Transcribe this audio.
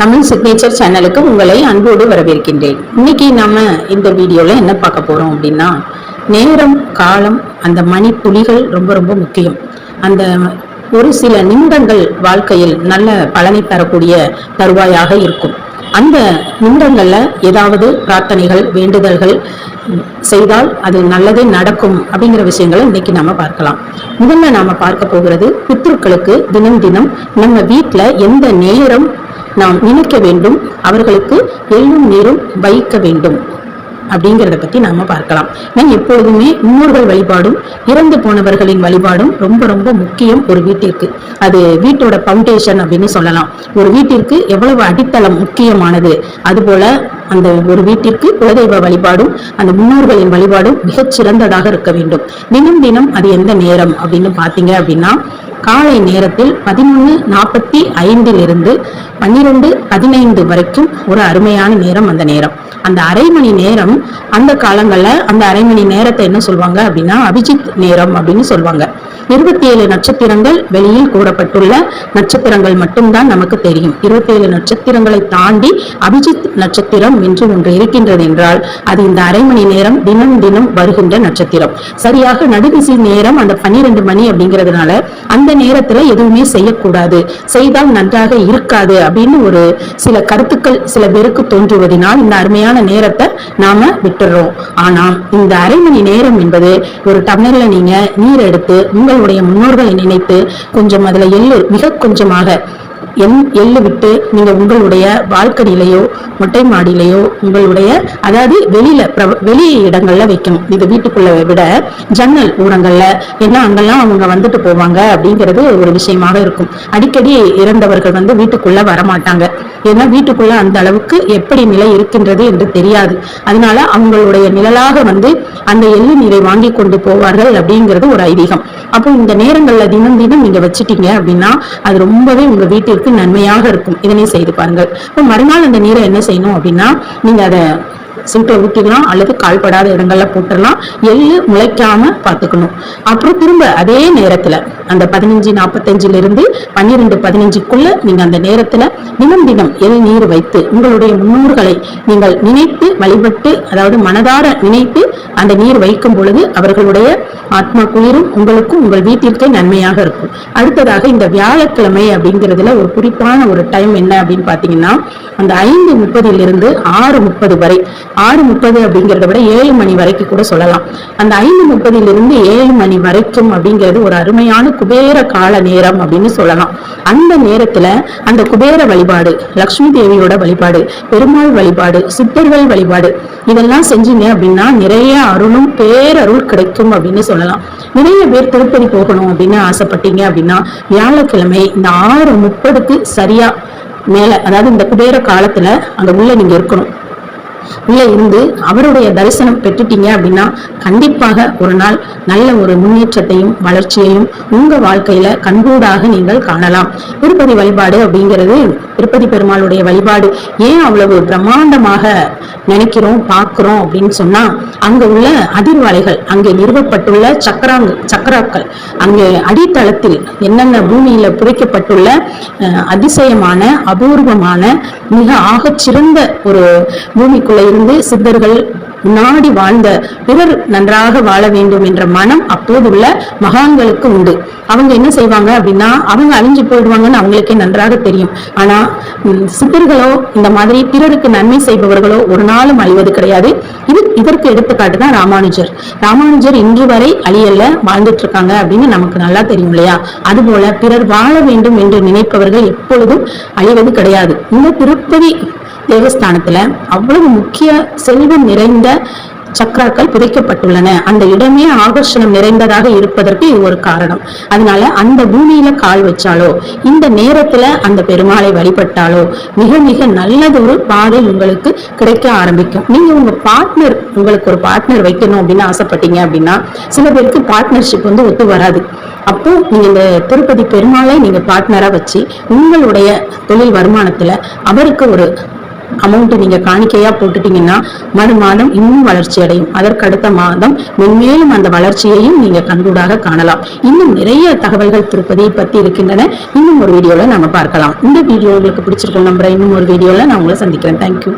Tamil signature சேனலுக்கு உங்களை அன்போடு வரவேற்கின்றேன். இன்னைக்கு நாம இந்த வீடியோல என்ன பார்க்க போறோம் அப்படின்னா நேரம் காலம் அந்த மணி புலிகள் ரொம்ப ரொம்ப முக்கியம். அந்த ஒரு சில நிமிடங்கள் வாழ்க்கையில் நல்ல பலனை தரக்கூடிய தருவாயாக இருக்கும். அந்த நிமிடங்கள்ல ஏதாவது பிரார்த்தனைகள் வேண்டுதல்கள் செய்தால் அது நல்லதே நடக்கும் அப்படிங்கிற விஷயங்களை இன்னைக்கு நாம பார்க்கலாம். முதல்ல நாம பார்க்க போகிறது பித்ருக்களுக்கு தினம் தினம் நம்ம வீட்ல எந்த நேரம் நாம் நினைக்க வேண்டும் அவர்களுக்கு எள்ளும் நீரும் வைக்க வேண்டும். அப்படிங்கிறத பத்தி நாம பார்க்கலாம். நான் எப்பொழுதுமே முன்னோர்கள் வழிபாடும் இறந்து போனவர்களின் வழிபாடும் ரொம்ப ரொம்ப முக்கியம் ஒரு வீட்டிற்கு. அது வீட்டோட பவுண்டேஷன் அப்படின்னு சொல்லலாம். ஒரு வீட்டிற்கு எவ்வளவு அடித்தளம் முக்கியமானது? அதுபோல அந்த ஒரு வீட்டிற்கு குலதெய்வ வழிபாடும் அந்த முன்னோர்களின் வழிபாடும் மிகச் சிறந்ததாக இருக்க வேண்டும். தினம் தினம் அது எந்த நேரம் அப்படின்னு பாத்தீங்க அப்படின்னா காலை நேரத்தில் பதினொன்று நாற்பத்தி ஐந்திலிருந்து பன்னிரெண்டு பதினைந்து வரைக்கும் ஒரு அருமையான நேரம் அந்த நேரம். அந்த அரை மணி நேரம் அந்த காலங்களில் அந்த அரை மணி நேரத்தை என்ன சொல்லுவாங்க அப்படின்னா அபிஜித் நேரம் அப்படின்னு சொல்லுவாங்க இருபத்தி ஏழு நட்சத்திரங்கள் வெளியில் கூறப்பட்டுள்ள நட்சத்திரங்கள் மட்டும்தான் நமக்கு தெரியும். இருபத்தி ஏழு நட்சத்திரங்களை தாண்டி அபிஜித் நட்சத்திரம் என்று ஒன்று இருக்கின்றது என்றால் அது இந்த அரை மணி நேரம் தினம் தினம் வருகின்ற நட்சத்திரம். சரியாக நடுதிசை நேரம் அந்த பன்னிரண்டு மணி அப்படிங்கிறதுனால அந்த நேரத்துல எதுவுமே செய்யக்கூடாது. செய்தால் நன்றாக இருக்காது அப்படின்னு ஒரு சில கருத்துக்கள் சில பேருக்கு தோன்றுவதனால் இந்த அருமையான நேரத்தை நாம விட்டுறோம். ஆனா இந்த அரை மணி நேரம் என்பது ஒரு டம்ளர்ல நீங்க நீர் எடுத்து உங்க உங்களுடைய முன்னோர்களை நினைத்து கொஞ்சம் அதில் எள்ளு மிக கொஞ்சமாக எண் எள்ளு விட்டு நீங்க உங்களுடைய பால்கனிலையோ மொட்டை மாடியிலையோ உங்களுடைய அதாவது வெளியில வெளி இடங்கள்ல வைக்கணும். இது வீட்டுக்குள்ள விட ஜன்னல் ஊரங்கள்ல ஏன்னா அங்கெல்லாம் அவங்க வந்துட்டு போவாங்க அப்படிங்கிறது ஒரு விஷயமாக இருக்கும். அடிக்கடி இறந்தவர்கள் வந்து வீட்டுக்குள்ள வரமாட்டாங்க. ஏன்னா வீட்டுக்குள்ள அந்த அளவுக்கு எப்படி நிலை இருக்கின்றது என்று தெரியாது. அதனால அவங்களுடைய நிழலாக வந்து அந்த எள்ளு நீரை வாங்கி கொண்டு போவார்கள் அப்படிங்கிறது ஒரு ஐதீகம். அப்போ இந்த நேரங்கள்ல தினம் தினம் நீங்க வச்சுட்டீங்க அப்படின்னா அது ரொம்பவே உங்க வீட்டிற்கு நன்மையாக இருக்கும். இதனை செய்து பாருங்கள். இப்போ மறுநாள் அந்த நீரை என்ன செய்யணும் அப்படின்னா நீங்க அதை சூட்டை ஊற்றிக்கலாம் அல்லது கால்படாத இடங்கள்ல போட்டுடலாம். எள்ளு முளைக்காம பார்த்துக்கணும். அப்புறம் திரும்ப அதே நேரத்துல அந்த பதினஞ்சு நாற்பத்தஞ்சுல இருந்து பன்னிரெண்டு பதினஞ்சுக்குள்ள நீங்க அந்த நேரத்துல தினம் தினம் எள் நீர் வைத்து உங்களுடைய முன்னோர்களை நீங்கள் நினைத்து வழிபட்டு அதாவது மனதார நினைத்து அந்த நீர் வைக்கும் பொழுது அவர்களுடைய ஆத்மா குளிரும் உங்களுக்கும் உங்கள் வீட்டிற்கே நன்மையாக இருக்கும். அடுத்ததாக இந்த வியாழக்கிழமை அப்படிங்கிறதுல ஒரு குறிப்பான ஒரு டைம் என்ன அப்படின்னு பாத்தீங்கன்னா அந்த ஐந்து முப்பதிலிருந்து ஆறு முப்பது வரை ஆறு முப்பது அப்படிங்கிறத விட ஏழு மணி வரைக்கும் கூட சொல்லலாம். அந்த ஐந்து முப்பதிலிருந்து ஏழு மணி வரைக்கும் அப்படிங்கிறது ஒரு அருமையான குபேர கால நேரம் அப்படின்னு சொல்லலாம். அந்த நேரத்துல அந்த குபேர வழிபாடு லக்ஷ்மி தேவியோட வழிபாடு பெருமாள் வழிபாடு சித்தர்கள் வழிபாடு இதெல்லாம் செஞ்சீங்க அப்படின்னா நிறைய அருளும் பேரருள் கிடைக்கும் அப்படின்னு சொல்லலாம். நிறைய பேர் திருப்பதி போகணும் அப்படின்னு ஆசைப்பட்டீங்க அப்படின்னா வியாழக்கிழமை இந்த ஆறு முப்பதுக்கு சரியா மேல அதாவது இந்த குபேர காலத்துல அங்க உள்ள நீங்க இருக்கணும். உள்ள இருந்து அவருடைய தரிசனம் பெற்றுட்டீங்க அப்படின்னா கண்டிப்பாக ஒரு நாள் நல்ல ஒரு முன்னேற்றத்தையும் வளர்ச்சியையும் உங்க வாழ்க்கையில கண்கூடாக நீங்கள் காணலாம். திருப்பதி வழிபாடு அப்படிங்கிறது திருப்பதி பெருமாளுடைய வழிபாடு. ஏன் அவ்வளவு பிரம்மாண்டமாக நினைக்கிறோம் பார்க்கிறோம் அப்படின்னு சொன்னா அங்க உள்ள அதிர்வலைகள் அங்கே நிறுவப்பட்டுள்ள சக்கராங் சக்கராக்கள் அங்கே அடித்தளத்தில் என்னென்ன பூமியில புதைக்கப்பட்டுள்ள அதிசயமான அபூர்வமான மிக ஆகச்சிறந்த ஒரு பூமிக்கு காலத்துல இருந்து சித்தர்கள் முன்னாடி வாழ்ந்த பிறர் நன்றாக வாழ வேண்டும் என்ற மனம் அப்போது உள்ள மகான்களுக்கு உண்டு. அவங்க என்ன செய்வாங்க அப்படின்னா அவங்க அழிஞ்சு போயிடுவாங்கன்னு அவங்களுக்கே நன்றாக தெரியும். ஆனா சித்தர்களோ இந்த மாதிரி பிறருக்கு நன்மை செய்பவர்களோ ஒரு நாளும் அழிவது கிடையாது. இது இதற்கு எடுத்துக்காட்டு தான் ராமானுஜர். ராமானுஜர் இன்று வரை அழியல்ல வாழ்ந்துட்டு இருக்காங்க அப்படின்னு நமக்கு நல்லா தெரியும் இல்லையா? அதுபோல பிறர் வாழ வேண்டும் என்று நினைப்பவர்கள் எப்பொழுதும் அழிவது கிடையாது. இந்த திருப்பதி தேவஸ்தானத்துல அவ்வளவு முக்கிய செல்வம் நிறைந்த சக்கராக்கள் புதைக்கப்பட்டுள்ளன. அந்த இடமே ஆகர்ஷணம் நிறைந்ததாக இருப்பதற்கு இது ஒரு காரணம். அதனால அந்த பூமியில கால் வச்சாலோ இந்த நேரத்துல அந்த பெருமாளை வழிபட்டாலோ மிக மிக நல்லதொரு பாதை உங்களுக்கு கிடைக்க ஆரம்பிக்கும். நீங்க உங்க பார்ட்னர் உங்களுக்கு ஒரு பார்ட்னர் வைக்கணும் அப்படின்னு ஆசைப்பட்டீங்க அப்படின்னா சில பேருக்கு பார்ட்னர்ஷிப் வந்து ஒத்து வராது. அப்போ நீங்க இந்த திருப்பதி பெருமாளை நீங்க பார்ட்னரா வச்சு உங்களுடைய தொழில் வருமானத்துல அவருக்கு ஒரு அமௌண்ட் நீங்க காணிக்கையா போட்டுட்டீங்கன்னா மறு மாதம் இன்னும் வளர்ச்சி அடையும். அதற்கடுத்த மாதம் மென்மேலும் அந்த வளர்ச்சியையும் நீங்க கண்கூடாக காணலாம். இன்னும் நிறைய தகவல்கள் திருப்பதியை பத்தி இருக்கின்றன. இன்னும் ஒரு வீடியோல நம்ம பார்க்கலாம். இந்த வீடியோ உங்களுக்கு பிடிச்சிருக்கும் நம்புறேன். இன்னும் ஒரு வீடியோவில் நான் உங்களை சந்திக்கிறேன். தேங்க்யூ